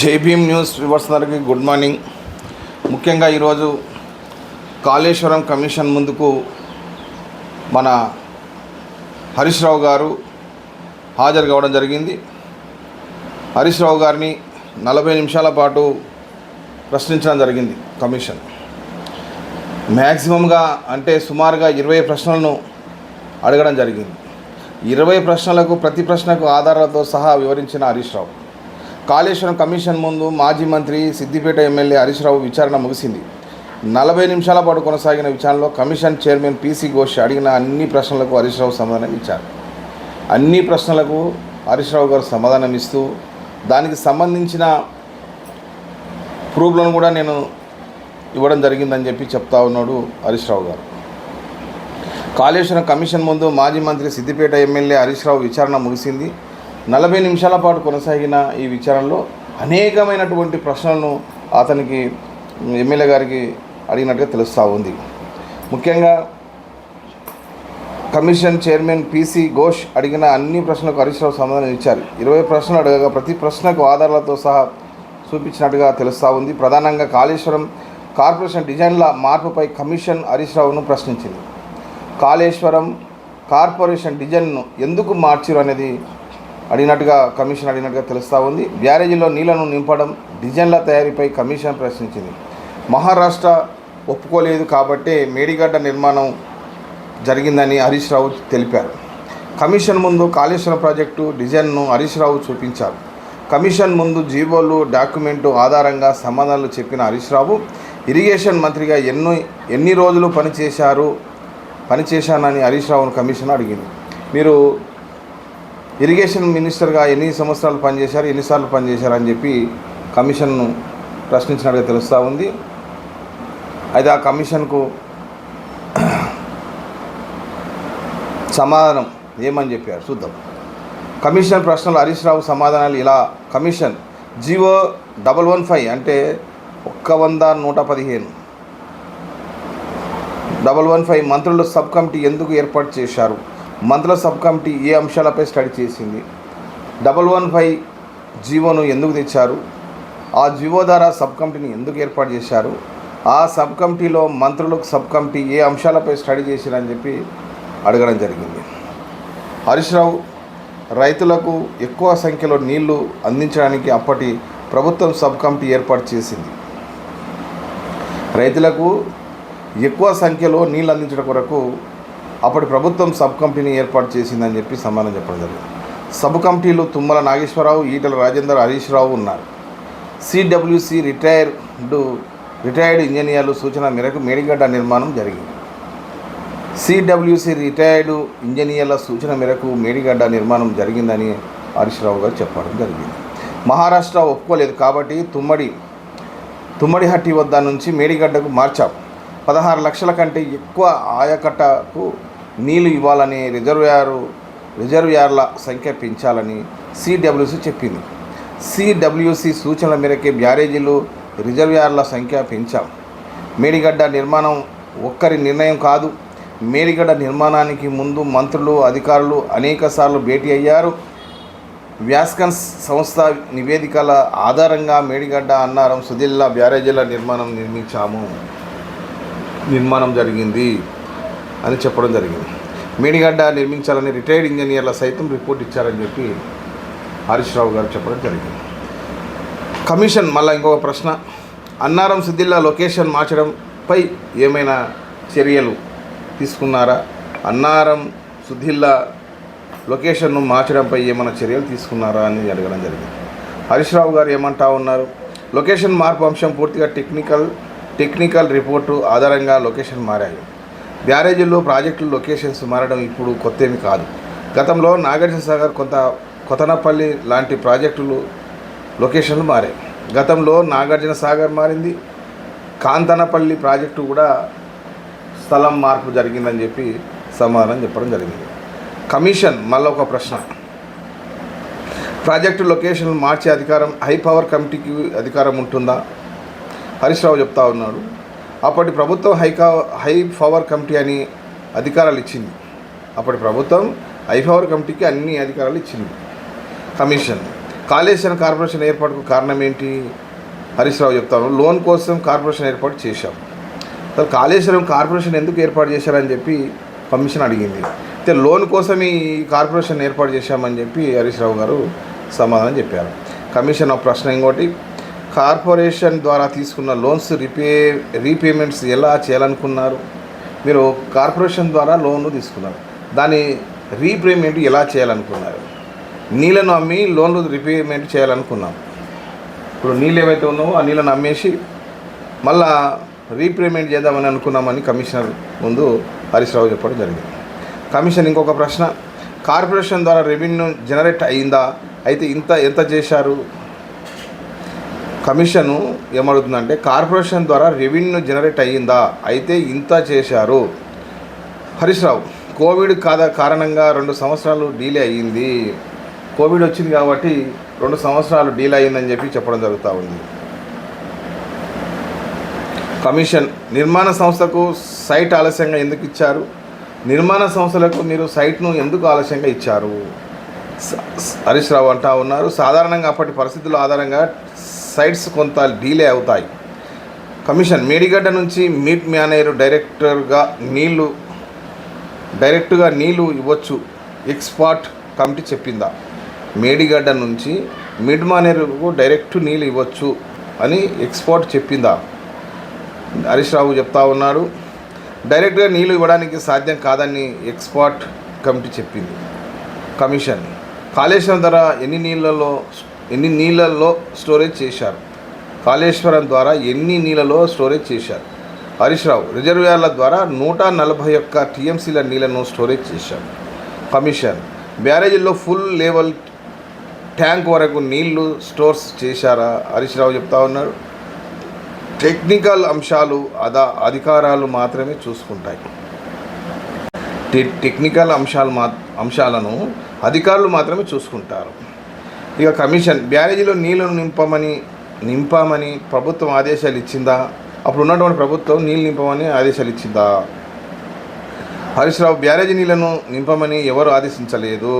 J B M news viewers అందరికీ good morning. ముఖ్యంగా ఈరోజు కాళేశ్వరం కమిషన్ ముందుకు మన హరీష్ రావు గారు హాజరు కావడం జరిగింది. హరీష్ రావు గారిని నలభై నిమిషాల పాటు ప్రశ్నించడం జరిగింది కమిషన్. మ్యాక్సిమంగా అంటే సుమారుగా ఇరవై ప్రశ్నలను అడగడం జరిగింది. ఇరవై ప్రశ్నలకు ప్రతి ప్రశ్నకు ఆధారాలతో సహా వివరించిన హరీష్ రావు. కాళేశ్వరం కమిషన్ ముందు మాజీ మంత్రి సిద్దిపేట ఎమ్మెల్యే హరీష్ రావు విచారణ ముగిసింది. నలభై నిమిషాల పాటు కొనసాగిన విచారణలో కమిషన్ చైర్మన్ పీసీ ఘోష్ అడిగిన అన్ని ప్రశ్నలకు హరీష్ రావు సమాధానం ఇచ్చారు. అన్ని ప్రశ్నలకు హరీష్ రావు గారు సమాధానం ఇస్తూ దానికి సంబంధించిన ప్రూఫ్లను కూడా నేను ఇవ్వడం జరిగిందని చెప్పి చెప్తా ఉన్నాడు హరీష్ రావు గారు. కాళేశ్వరం కమిషన్ ముందు మాజీ మంత్రి సిద్దిపేట ఎమ్మెల్యే హరీష్ రావు విచారణ ముగిసింది. నలభై నిమిషాల పాటు కొనసాగిన ఈ విచారణలో అనేకమైనటువంటి ప్రశ్నలను అతనికి ఎమ్మెల్యే గారికి అడిగినట్టుగా తెలుస్తూ ఉంది. ముఖ్యంగా కమిషన్ చైర్మన్ పీసీ ఘోష్ అడిగిన అన్ని ప్రశ్నలకు హరీష్ రావు సమాధానం ఇచ్చారు. ఇరవై ప్రశ్నలు అడగగా ప్రతి ప్రశ్నకు ఆధారాలతో సహా చూపించినట్టుగా తెలుస్తూ ఉంది. ప్రధానంగా కాళేశ్వరం కార్పొరేషన్ డిజైన్ల మార్పుపై కమిషన్ హరీష్ రావును ప్రశ్నించింది. కాళేశ్వరం కార్పొరేషన్ డిజైన్ను ఎందుకు మార్చిరు అనేది అడిగినట్టుగా కమిషన్ అడిగినట్టుగా తెలుస్తూ ఉంది. బ్యారేజీలో నీళ్ళను నింపడం డిజైన్ల తయారీపై కమిషన్ ప్రశ్నించింది. మహారాష్ట్ర ఒప్పుకోలేదు కాబట్టే మేడిగడ్డ నిర్మాణం జరిగిందని హరీష్ రావు తెలిపారు. కమిషన్ ముందు కాళేశ్వరం ప్రాజెక్టు డిజైన్ను హరీష్ రావు చూపించారు. కమిషన్ ముందు జీవోలు డాక్యుమెంటు ఆధారంగా సమాధానాలు చెప్పిన హరీష్ రావు ఇరిగేషన్ మంత్రిగా ఎన్నో ఎన్ని రోజులు పనిచేశారు పనిచేశానని హరీష్ రావును కమిషన్ అడిగింది. మీరు ఇరిగేషన్ మినిస్టర్గా ఎన్ని సంవత్సరాలు పనిచేశారు ఎన్నిసార్లు పనిచేశారు అని చెప్పి కమిషన్ను ప్రశ్నించినట్టుగా తెలుస్తూ ఉంది. అయితే ఆ కమిషన్కు సమాధానం ఏమని చెప్పారు చూద్దాం. కమిషన్ ప్రశ్నలు హరీష్ రావు సమాధానాలు ఇలా commission G O double one five అంటే ఒక్క వంద నూట పదిహేను. డబల్ వన్ ఫైవ్ మంత్రులు సబ్ కమిటీ ఎందుకు ఏర్పాటు చేశారు? మంత్రుల సబ్ కమిటీ ఏ అంశాలపై స్టడీ చేసింది? డబల్ వన్ ఫైవ్ జీవోను ఎందుకు తెచ్చారు? ఆ జీవో ద్వారా సబ్ కమిటీని ఎందుకు ఏర్పాటు చేశారు? ఆ సబ్ కమిటీలో మంత్రులకు సబ్ కమిటీ ఏ అంశాలపై స్టడీ చేశారని చెప్పి అడగడం జరిగింది. హరీష్ రావు రైతులకు ఎక్కువ సంఖ్యలో నీళ్ళు అందించడానికి అప్పటి ప్రభుత్వం సబ్ కమిటీ ఏర్పాటు చేసింది. రైతులకు ఎక్కువ సంఖ్యలో నీళ్ళు అందించడం కొరకు అప్పటి ప్రభుత్వం సబ్ కమిటీని ఏర్పాటు చేసిందని చెప్పి సమాధానం చెప్పడం జరిగింది. సబ్ కమిటీలో తుమ్మల నాగేశ్వరరావు ఈటల రాజేందర్ హరీష్ రావు ఉన్నారు. సిడబ్ల్యూసి రిటైర్డ్ రిటైర్డ్ ఇంజనీర్లు సూచన మేరకు మేడిగడ్డ నిర్మాణం జరిగింది. సిడబ్ల్యూసి రిటైర్డ్ ఇంజనీర్ల సూచన మేరకు మేడిగడ్డ నిర్మాణం జరిగిందని హరీష్ రావు గారు చెప్పడం జరిగింది. మహారాష్ట్ర ఒప్పుకోలేదు కాబట్టి తుమ్మడి తుమ్మడిహట్టి వద్ద నుంచి మేడిగడ్డకు మార్చాం. పదహారు లక్షల కంటే ఎక్కువ ఆయకట్టకు నీళ్ళు ఇవ్వాలని రిజర్వాయరు రిజర్వాయర్ల సంఖ్య పెంచాలని సిడబ్ల్యూసి చెప్పింది. సిడబ్ల్యూసి సూచనల మేరకే బ్యారేజీలు రిజర్వాయర్ల సంఖ్య పెంచాం. మేడిగడ్డ నిర్మాణం ఒక్కరి నిర్ణయం కాదు. మేడిగడ్డ నిర్మాణానికి ముందు మంత్రులు అధికారులు అనేకసార్లు భేటీ అయ్యారు. వ్యాస్కన్స్ సంస్థ నివేదికల ఆధారంగా మేడిగడ్డ అన్నారం సుదిల్లా బ్యారేజీల నిర్మాణం నిర్మించాము. నిర్మాణం జరిగింది. అని చెప్పడం జరిగింది. మేడిగడ్డ నిర్మించాలని రిటైర్డ్ ఇంజనీర్ల సైతం రిపోర్ట్ ఇచ్చారని చెప్పి హరీష్ రావు గారు చెప్పడం జరిగింది. కమిషన్ మళ్ళీ ఇంకొక ప్రశ్న. అన్నారం సిద్దిల్లా లొకేషన్ మార్చడంపై ఏమైనా చర్యలు తీసుకున్నారా? అన్నారం సుద్దిల్లా లొకేషన్ను మార్చడంపై ఏమైనా చర్యలు తీసుకున్నారా అని అడగడం జరిగింది. హరీష్ రావు గారు ఏమంటా ఉన్నారు? లొకేషన్ మార్పు అంశం పూర్తిగా టెక్నికల్ టెక్నికల్ రిపోర్టు ఆధారంగా లొకేషన్ మారాయి. బ్యారేజీల్లో ప్రాజెక్టుల లొకేషన్స్ మారడం ఇప్పుడు కొత్త ఏమి కాదు. గతంలో నాగార్జున సాగర్ కొంత కొతనపల్లి లాంటి ప్రాజెక్టులు లొకేషన్లు మారాయి. గతంలో నాగార్జున సాగర్ మారింది. కాంతనపల్లి ప్రాజెక్టు కూడా స్థలం మార్పు జరిగిందని చెప్పి సమాధానం చెప్పడం జరిగింది. కమిషన్ మళ్ళీ ఒక ప్రశ్న. ప్రాజెక్టు లొకేషన్ మార్చే అధికారం హై పవర్ కమిటీకి అధికారం ఉంటుందా? హరీష్ రావు చెప్తా ఉన్నాడు. అప్పటి ప్రభుత్వం హై హై పవర్ కమిటీ అని అధికారాలు ఇచ్చింది అప్పటి ప్రభుత్వం హై పవర్ కమిటీకి అన్ని అధికారాలు ఇచ్చింది. కమిషన్. కాళేశ్వరం కార్పొరేషన్ ఏర్పాటుకు కారణం ఏంటి హరీశ్రావు చెప్తాను. లోన్ కోసం కార్పొరేషన్ ఏర్పాటు చేశాం. అసలు కాళేశ్వరం కార్పొరేషన్ ఎందుకు ఏర్పాటు చేశారని చెప్పి కమిషన్ అడిగింది. అయితే లోన్ కోసం ఈ కార్పొరేషన్ ఏర్పాటు చేశామని చెప్పి హరీశ్రావు గారు సమాధానం చెప్పారు. కమిషన్ ఒక ప్రశ్న ఇంకోటి కార్పొరేషన్ ద్వారా తీసుకున్న లోన్స్ రిపే రీపేమెంట్స్ ఎలా చేయాలనుకున్నారు? మీరు కార్పొరేషన్ ద్వారా లోన్లు తీసుకున్నారు. దాని రీపేమెంట్ ఎలా చేయాలనుకున్నారు? నీళ్ళను అమ్మి లోన్లు రీపేమెంట్ చేయాలనుకున్నాం. ఇప్పుడు నీళ్ళు ఏవైతే ఉన్నావో ఆ నీళ్ళను అమ్మేసి మళ్ళా రీపేమెంట్ చేద్దామని అనుకున్నామని కమిషనర్ ముందు హరీష్ రావు చెప్పడం జరిగింది. కమిషన్ ఇంకొక ప్రశ్న కార్పొరేషన్ ద్వారా రెవెన్యూ జనరేట్ అయిందా? అయితే ఇంత ఎంత చేశారు? కమిషను ఏమడుగుతుందంటే కార్పొరేషన్ ద్వారా రెవెన్యూ జనరేట్ అయ్యిందా? అయితే ఇంత చేశారు. హరీష్ రావు కోవిడ్ కాదా కారణంగా రెండు సంవత్సరాలు డీలే అయ్యింది. కోవిడ్ వచ్చింది కాబట్టి రెండు సంవత్సరాలు డీలే అయ్యిందని చెప్పి చెప్పడం జరుగుతూ ఉంది. కమిషన్ నిర్మాణ సంస్థకు సైట్ ఆలస్యంగా ఎందుకు ఇచ్చారు? నిర్మాణ సంస్థలకు మీరు సైట్ను ఎందుకు ఆలస్యంగా ఇచ్చారు? స- హరీష్ రావు అంటా ఉన్నారు. సాధారణంగా అప్పటి పరిస్థితుల ఆధారంగా సైట్స్ కొంత డీలే అవుతాయి. కమిషన్ మేడిగడ్డ నుంచి మీట్ మేనేరు డైరెక్టర్గా నీళ్ళు డైరెక్ట్గా నీళ్ళు ఇవ్వచ్చు ఎక్స్పార్ట్ కమిటీ చెప్పిందా? మేడిగడ్డ నుంచి మిడ్ మానేరుకు డైరెక్ట్ నీళ్ళు ఇవ్వచ్చు అని ఎక్స్పోర్ట్ చెప్పిందా? హరీష్ రావు చెప్తా ఉన్నాడు. డైరెక్ట్గా నీళ్ళు ఇవ్వడానికి సాధ్యం కాదని ఎక్స్పోర్ట్ కమిటీ చెప్పింది. కమిషన్. కాళేశ్వరం ధర ఎన్ని నీళ్ళలో ఎన్ని నీళ్ళల్లో స్టోరేజ్ చేశారు? కాళేశ్వరం ద్వారా ఎన్ని నీళ్ళలో స్టోరేజ్ చేశారు? హరీష్ రావు రిజర్వాయర్ల ద్వారా నూట నలభై ఒక్క టీఎంసీల నీళ్ళను స్టోరేజ్ చేశారు. కమిషన్ బ్యారేజీల్లో ఫుల్ లెవెల్ ట్యాంక్ వరకు నీళ్ళు స్టోర్స్ చేశారా? హరీష్ రావు చెప్తా ఉన్నారు. టెక్నికల్ అంశాలు అదా అధికారాలు మాత్రమే చూసుకుంటాయి. టెక్నికల్ అంశాలు మా అంశాలను అధికారులు మాత్రమే చూసుకుంటారు. ఇక కమిషన్ బ్యారేజీలో నీళ్ళను నింపమని నింపామని ప్రభుత్వం ఆదేశాలు ఇచ్చిందా? అప్పుడు ఉన్నటువంటి ప్రభుత్వం నీళ్ళు నింపమని ఆదేశాలు ఇచ్చిందా? హరీష్ రావు బ్యారేజీ నీళ్ళను నింపమని ఎవరు ఆదేశించలేదు?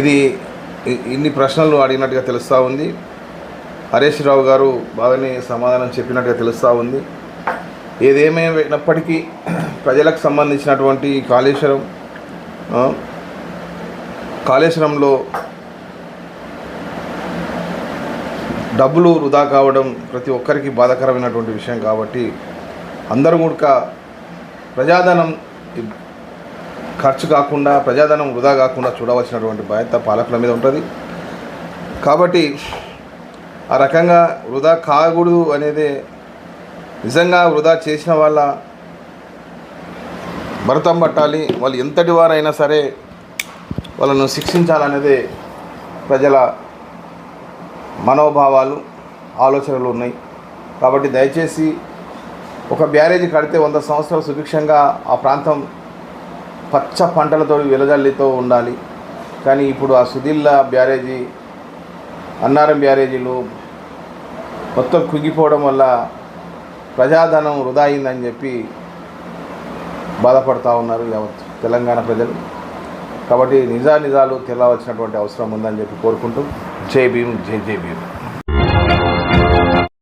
ఇది ఇన్ని ప్రశ్నలు అడిగినట్టుగా తెలుస్తూ ఉంది. హరీష్ రావు గారు బాగానే సమాధానం చెప్పినట్టుగా తెలుస్తూ ఉంది. ఏదేమైనప్పటికీ ప్రజలకు సంబంధించినటువంటి కాళేశ్వరం కాళేశ్వరంలో డబ్బులు వృధా కావడం ప్రతి ఒక్కరికి బాధాకరమైనటువంటి విషయం కాబట్టి అందరూ కూడా ప్రజాధనం ఖర్చు కాకుండా ప్రజాధనం వృధా కాకుండా చూడవలసినటువంటి బాధ్యత పాలకుల మీద ఉంటుంది. కాబట్టి ఆ రకంగా వృధా కాకూడదు అనేది నిజంగా వృధా చేసిన వాళ్ళ భరతం పట్టాలి. వాళ్ళు ఎంతటి వారైనా సరే వాళ్ళను శిక్షించాలనేదే ప్రజల మనోభావాలు ఆలోచనలు ఉన్నాయి. కాబట్టి దయచేసి ఒక బ్యారేజీ కడితే వంద సంవత్సరాలు సుభిక్షంగా ఆ ప్రాంతం పచ్చ పంటలతో వెలజల్లితో ఉండాలి. కానీ ఇప్పుడు ఆ సుదిల్ల బ్యారేజీ అన్నారం బ్యారేజీలు మొత్తం కుంగిపోవడం వల్ల ప్రజాధనం వృధా అయిందని చెప్పి బాధపడుతూ ఉన్నారు యావత్ తెలంగాణ ప్రజలు. కాబట్టి నిజా నిజాలు తెలవచ్చినటువంటి అవసరం ఉందని చెప్పి కోరుకుంటూ செய்வியும் செய்யும்